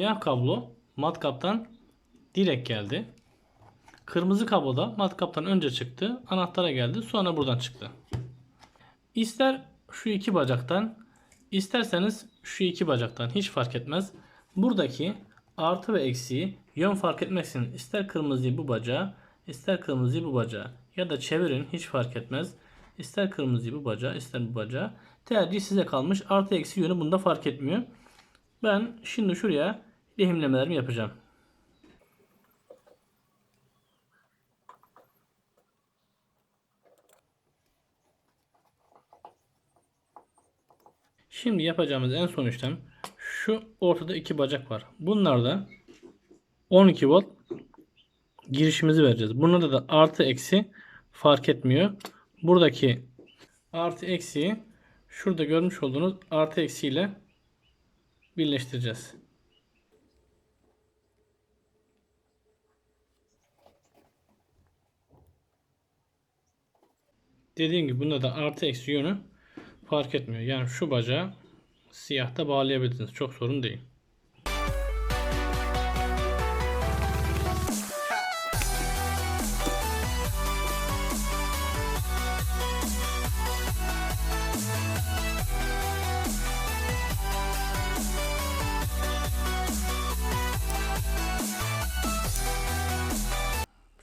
Siyah kablo matkaptan direkt geldi. Kırmızı kablo da matkaptan önce çıktı. Anahtara geldi. Sonra buradan çıktı. İster şu iki bacaktan isterseniz şu iki bacaktan hiç fark etmez. Buradaki artı ve eksiği yön fark etmeksizin ister kırmızıyı bu bacağa ister kırmızıyı bu bacağa ya da çevirin hiç fark etmez. İster kırmızıyı bu bacağa ister bu bacağa. Tercih size kalmış. Artı eksi yönü bunda fark etmiyor. Ben şimdi şuraya lehimlemelerimi yapacağım. Şimdi yapacağımız en son işlem şu ortada iki bacak var. Bunlarda 12 volt girişimizi vereceğiz. Bunlarda da artı eksi fark etmiyor. Buradaki artı eksiyi şurada görmüş olduğunuz artı eksiyle birleştireceğiz. Dediğim gibi bunda da artı eksi yönü fark etmiyor. Yani şu bacağı siyahta bağlayabilirsiniz. Çok sorun değil.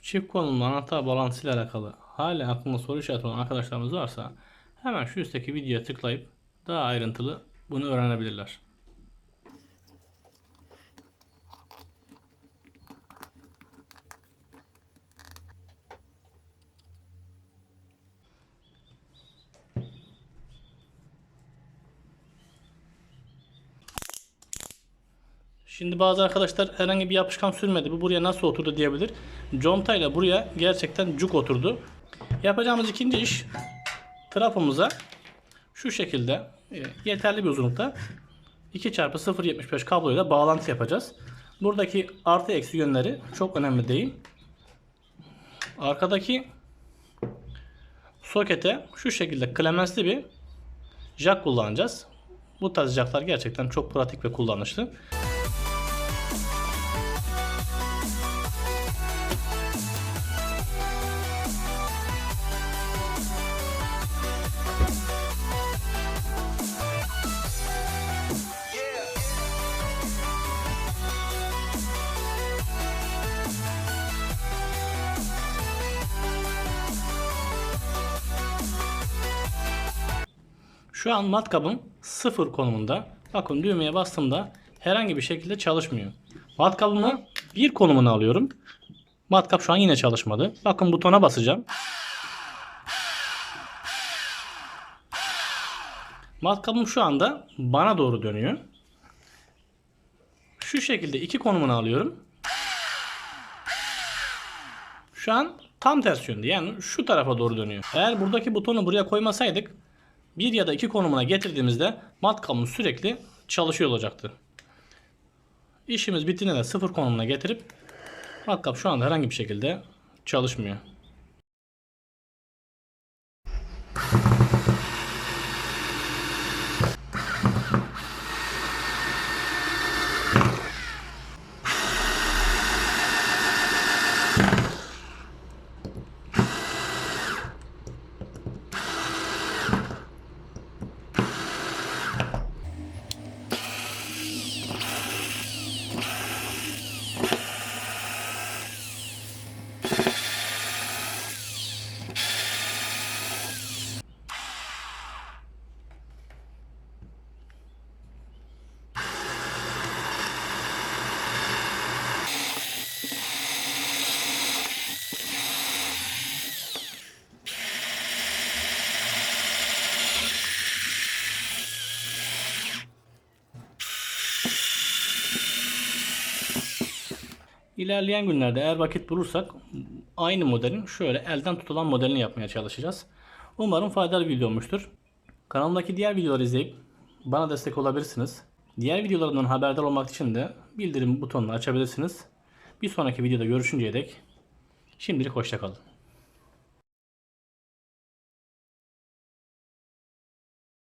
Çift konumlu anahtar bağlantısıyla alakalı hala aklında soru işareti olan arkadaşlarımız varsa hemen şu üstteki videoya tıklayıp daha ayrıntılı bunu öğrenebilirler. Şimdi bazı arkadaşlar herhangi bir yapışkan sürmedi. Bu buraya nasıl oturdu diyebilir. Contayla buraya gerçekten cuk oturdu. Yapacağımız ikinci iş trafomuza şu şekilde e, yeterli bir uzunlukta 2 çarpı 0.75 kabloyla bağlantı yapacağız. Buradaki artı eksi yönleri çok önemli değil. Arkadaki sokete şu şekilde klemensli bir jack kullanacağız. Bu tarz jacklar gerçekten çok pratik ve kullanışlı. Şu an matkabım sıfır konumunda. Bakın düğmeye bastığımda herhangi bir şekilde çalışmıyor. Matkabımı bir konumuna alıyorum. Matkap şu an yine çalışmadı. Bakın butona basacağım. Matkabım şu anda bana doğru dönüyor. Şu şekilde iki konumuna alıyorum. Şu an tam ters yönde yani şu tarafa doğru dönüyor. Eğer buradaki butonu buraya koymasaydık bir ya da iki konumuna getirdiğimizde matkabımız sürekli çalışıyor olacaktı. İşimiz bittiğinde de sıfır konumuna getirip matkap şu anda herhangi bir şekilde çalışmıyor. İlerleyen günlerde eğer vakit bulursak aynı modelin şöyle elden tutulan modelini yapmaya çalışacağız. Umarım faydalı bir video olmuştur. Kanalımdaki diğer videoları izleyip bana destek olabilirsiniz. Diğer videolarımdan haberdar olmak için de bildirim butonunu açabilirsiniz. Bir sonraki videoda görüşünceye dek şimdilik hoşçakalın.